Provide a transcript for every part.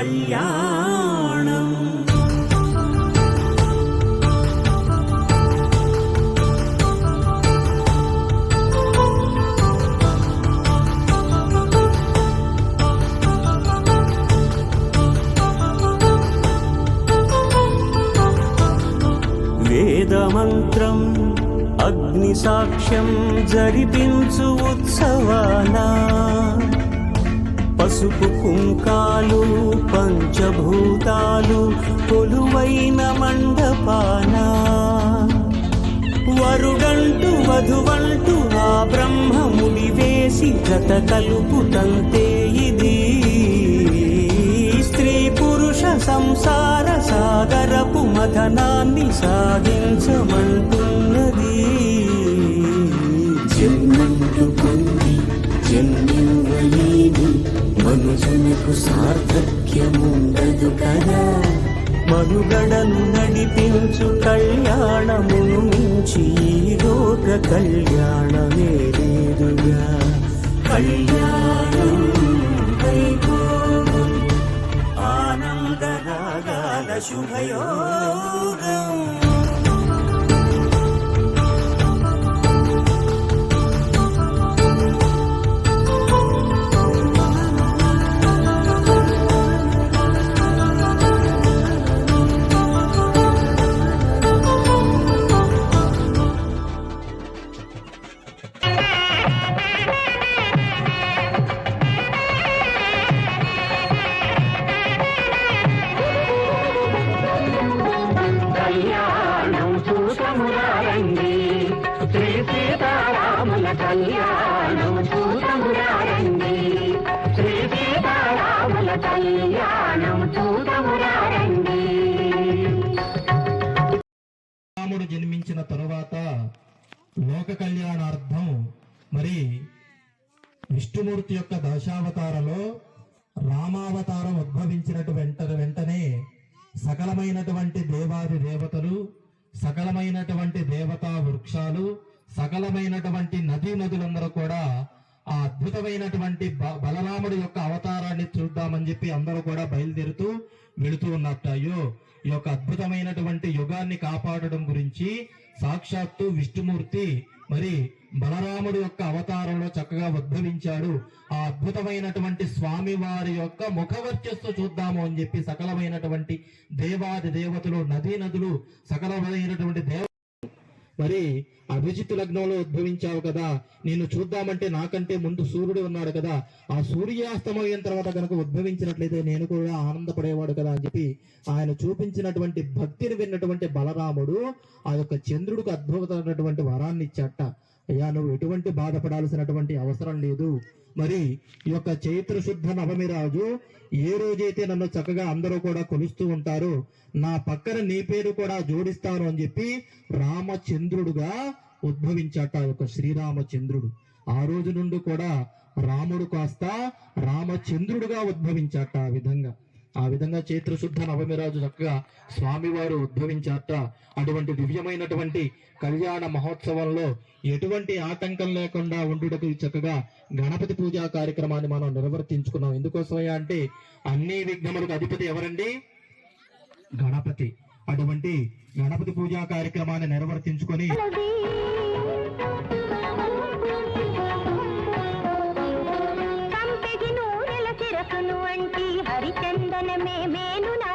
కళ్యాణం వేదమంత్రం అగ్ని సాక్ష్యం జరిపించు ఉత్సవాలా పసుపు కుంకాలు పంచభూతాలు కొలువైన మండపాన. వరుడంటూ వధువంటూ ఆ బ్రహ్మముడి వేసి గత కలుపుతంతే ఇది. స్త్రీ పురుష సంసార సాగరపు మథనాన్ని సాధించమ మనుషులకు సార్థక్యముండదు కదా. మనుగడను నడిపించు కళ్యాణమును మించి లోక కళ్యాణమే లేదుగా. కళ్యాణం ఆనందరాగాల శుభయోగం. కళ్యాణం చూసమురారండి శ్రీ సీతారాముల కళ్యాణం చూసమురారండి రాముడు జన్మించిన తరువాత లోక కళ్యాణార్థం మరి విష్ణుమూర్తి యొక్క దశావతారలో రామావతారం ఉద్భవించినటు వెంట వెంటనే సకలమైనటువంటి దేవాది దేవతలు సకలమైనటువంటి దేవతా వృక్షాలు సకలమైనటువంటి నదీ నదులందరూ కూడా ఆ అద్భుతమైనటువంటి బలరాముడి యొక్క అవతారాన్ని చూద్దామని చెప్పి అందరూ కూడా బయలుదేరుతూ వెళుతూ ఉన్నట్టు అయ్యో ఈ యొక్క అద్భుతమైనటువంటి యుగాన్ని కాపాడడం గురించి సాక్షాత్తు విష్ణుమూర్తి మరి బలరాముడి యొక్క అవతారంలో చక్కగా ఉద్భవించాడు. ఆ అద్భుతమైనటువంటి స్వామి వారి యొక్క ముఖవర్చస్సు చూద్దాము అని చెప్పి సకలమైనటువంటి దేవాది దేవతలు నదీ నదులు సకలమైనటువంటి దేవ మరి అభిజిత్ లగ్నంలో ఉద్భవించావు కదా. నిన్ను చూద్దామంటే నాకంటే ముందు సూర్యుడు ఉన్నాడు కదా. ఆ సూర్యాస్తమయం తర్వాత కనుక ఉద్భవించినట్లయితే నేను కూడా ఆనందపడేవాడు కదా అని చెప్పి ఆయన చూపించినటువంటి భక్తిని విన్నటువంటి బలరాముడు ఆ యొక్క చంద్రుడికి అద్భుతమైనటువంటి వరాన్ని ఇచ్చాట అయ్యా నువ్వు ఎటువంటి బాధపడాల్సినటువంటి అవసరం లేదు. మరి ఈ యొక్క చైత్ర శుద్ధ నవమి రాజు ఏ రోజైతే నన్ను చక్కగా అందరూ కూడా కొలుస్తూ ఉంటారో నా పక్కన నీ పేరు కూడా జోడిస్తాను అని చెప్పి రామచంద్రుడుగా ఉద్భవించాట యొక్క శ్రీరామచంద్రుడు. ఆ రోజు నుండి కూడా రాముడు కాస్త రామచంద్రుడుగా ఉద్భవించాట ఆ విధంగా. ఆ విధంగా చైత్రశుద్ధ నవమిరాజు చక్కగా స్వామివారు ఉద్భవించారట. అటువంటి దివ్యమైనటువంటి కళ్యాణ మహోత్సవంలో ఎటువంటి ఆటంకం లేకుండా ఉండుటకు చక్కగా గణపతి పూజా కార్యక్రమాన్ని మనం నిర్వర్తించుకున్నాం. ఎందుకోసమయ్యా అంటే అన్ని విఘ్నములకు అధిపతి ఎవరండి? గణపతి. అటువంటి గణపతి పూజా కార్యక్రమాన్ని నిర్వర్తించుకొని అంటే మేను నా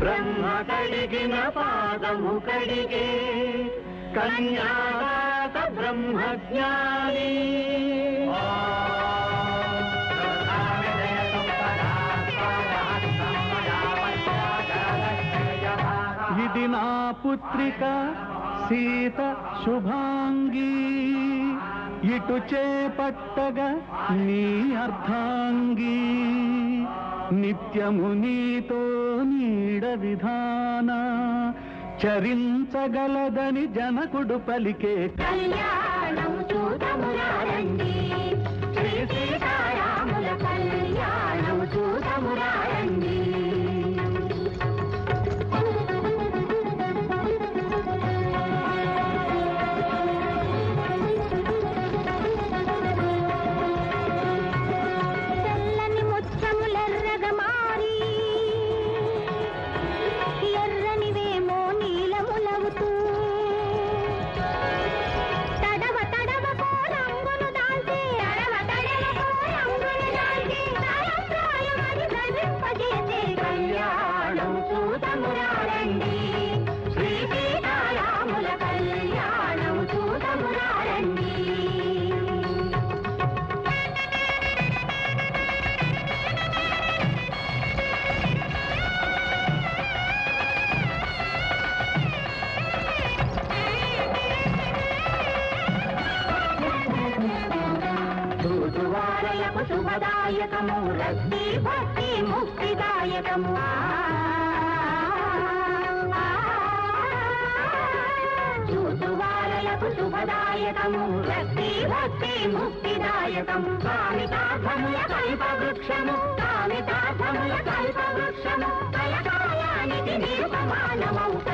బ్రహ్మ కడిగిన పాదము కడిగే కన్యాదాత బ్రహ్మజ్ఞాని ఇది నా పుత్రిక సీత శుభాంగీ. ఇటు చేపట్టగా నీ అర్ధాంగి నిత్యము నీతో నీడ విధాన చరించగలదని జనకుడు పలికే. కళ్యాణ చూచువారలకు శుభదాయకము రక్తి భక్తి ముక్తిదాయకము. చూచువారలకు శుభదాయకము రక్తి భక్తి ముక్తిదాయకము. కామితార్థముల కల్ప వృక్షము కామితార్థముల కల్ప వృక్షము. కలకాలానికి నిరుపమానమౌ